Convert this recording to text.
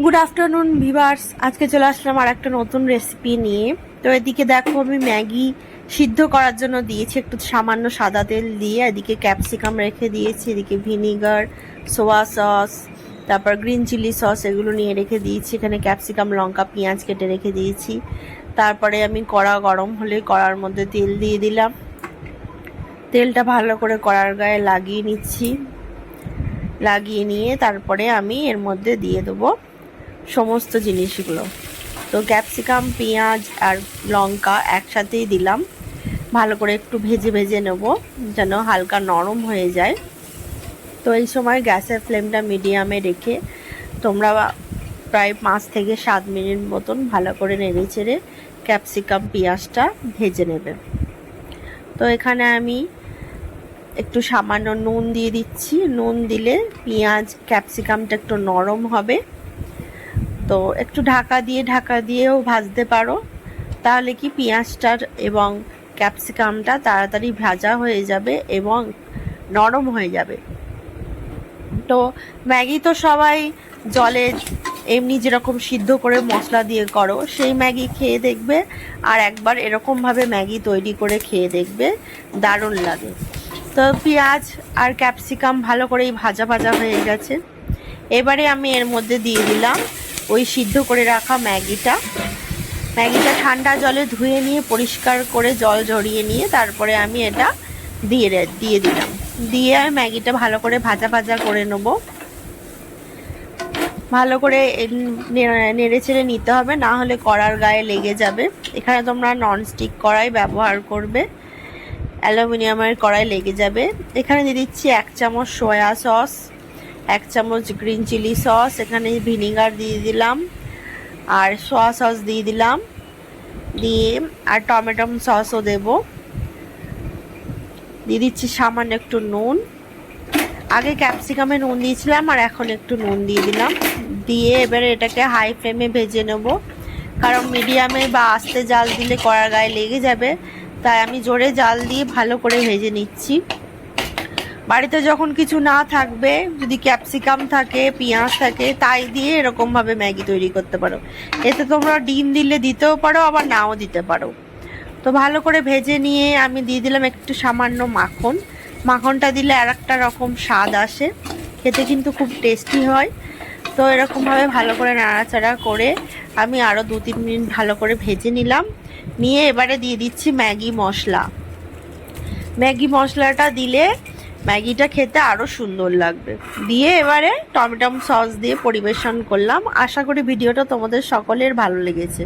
Good afternoon viewers আজকে চলে আসলাম আর একটা নতুন রেসিপি নিয়ে। তো এদিকে দেখো আমি ম্যাগি সিদ্ধ করার জন্য দিয়েছি, একটু সামান্য সাদা তেল দিয়ে। এদিকে ক্যাপসিকাম রেখে দিয়েছি, এদিকে ভিনিগার সোয়া সস তারপর গ্রিন চিলি সস এগুলো নিয়ে রেখে দিয়েছি। এখানে ক্যাপসিকাম লঙ্কা, পেঁয়াজ কেটে রেখে দিয়েছি। তারপরে আমি কড়া গরম হলে কড়ার মধ্যে তেল দিয়ে দিলাম। তেলটা ভালো করে কড়ার গায়ে লাগিয়ে নিচ্ছি। লাগিয়ে নিয়ে তারপরে আমি এর মধ্যে দিয়ে দেবো সমস্ত জিনিসগুলো। তো ক্যাপসিকাম, পেঁয়াজ আর লঙ্কা একসাথেই দিলাম। ভালো করে একটু ভেজে ভেজে নেব, যেন হালকা নরম হয়ে যায়। তো এই সময় গ্যাসের ফ্লেমটা মিডিয়ামে রেখে তোমরা প্রায় পাঁচ থেকে সাত মিনিট মতন ভালো করে নেড়ে চেড়ে ক্যাপসিকাম, পেঁয়াজটা ভেজে নেবে। তো এখানে আমি একটু সামান্য নুন দিয়ে দিচ্ছি। নুন দিলে পেঁয়াজ, ক্যাপসিকামটা একটু নরম হবে। তো একটু ঢাকা দিয়ে, ঢাকা দিয়েও ভাজতে পারো। তাহলে কি পেঁয়াজটার এবং ক্যাপসিকামটা তাড়াতাড়ি ভাজা হয়ে যাবে এবং নরম হয়ে যাবে। তো ম্যাগি তো সবাই জলে এমনি যেরকম সিদ্ধ করে মশলা দিয়ে করো, সেই ম্যাগি খেয়ে দেখবে আর একবার এরকমভাবে ম্যাগি তৈরি করে খেয়ে দেখবে, দারুণ লাগে। তো পেঁয়াজ আর ক্যাপসিকাম ভালো করেই ভাজা ভাজা হয়ে গেছে। এবারে আমি এর মধ্যে দিয়ে দিলাম ওই সিদ্ধ করে রাখা ম্যাগিটা। ম্যাগিটা ঠান্ডা জলে ধুয়ে নিয়ে, পরিষ্কার করে জল ঝরিয়ে নিয়ে তারপরে আমি এটা দিয়ে দিয়ে দিলাম। দিয়ে ম্যাগিটা ভালো করে ভাজা ভাজা করে নেব। ভালো করে নেড়ে চেড়ে নিতে হবে, না হলে কড়ার গায়ে লেগে যাবে। এখানে তোমরা ননস্টিক কড়াই ব্যবহার করবে। অ্যালুমিনিয়ামের কড়াই লেগে যাবে। এখানে দিয়ে দিচ্ছি এক চামচ সয়া সস। এক চামচ গ্রিন চিলি সস এখানে ভিনিগার দিয়ে দিলাম, আর সোয়া সস দিয়ে দিলাম, দিয়ে, আর টমেটো সসও দেব। দিয়ে দিচ্ছি সামান্য একটু নুন। আগে ক্যাপসিকামে নুন দিয়েছিলাম, আর এখন একটু নুন দিয়ে দিলাম। দিয়ে এবারে এটাকে হাই ফ্লেমে ভেজে নেব। কারণ মিডিয়ামে বা আস্তে জাল দিলে কড়ার গায়ে লেগে যাবে, তাই আমি জোরে জাল দিয়ে ভালো করে ভেজে নিচ্ছি। বাড়িতে যখন কিছু না থাকবে, যদি ক্যাপসিকাম থাকে, পেঁয়াজ থাকে, তাই দিয়ে এরকমভাবে ম্যাগি তৈরি করতে পারো। এতে তোমরা ডিম দিলে দিতেও পারো, আবার নাও দিতে পারো। তো ভালো করে ভেজে নিয়ে আমি দিয়ে দিলাম একটু সামান্য মাখন। মাখনটা দিলে আর একটা রকম স্বাদ আসে। খেতে কিন্তু খুব টেস্টি হয়। তো এরকমভাবে ভালো করে নাড়াচাড়া করে আমি আরও দু তিন মিনিট ভালো করে ভেজে নিলাম। নিয়ে এবারে দিয়ে দিচ্ছি ম্যাগি মশলা। ম্যাগি মশলাটা দিলে ম্যাগিটা খেতে আরও সুন্দর লাগবে। দিয়ে এবারে টমেটম সস দিয়ে পরিবেশন করলাম। আশা করি ভিডিওটা তোমাদের সকলের ভালো লেগেছে।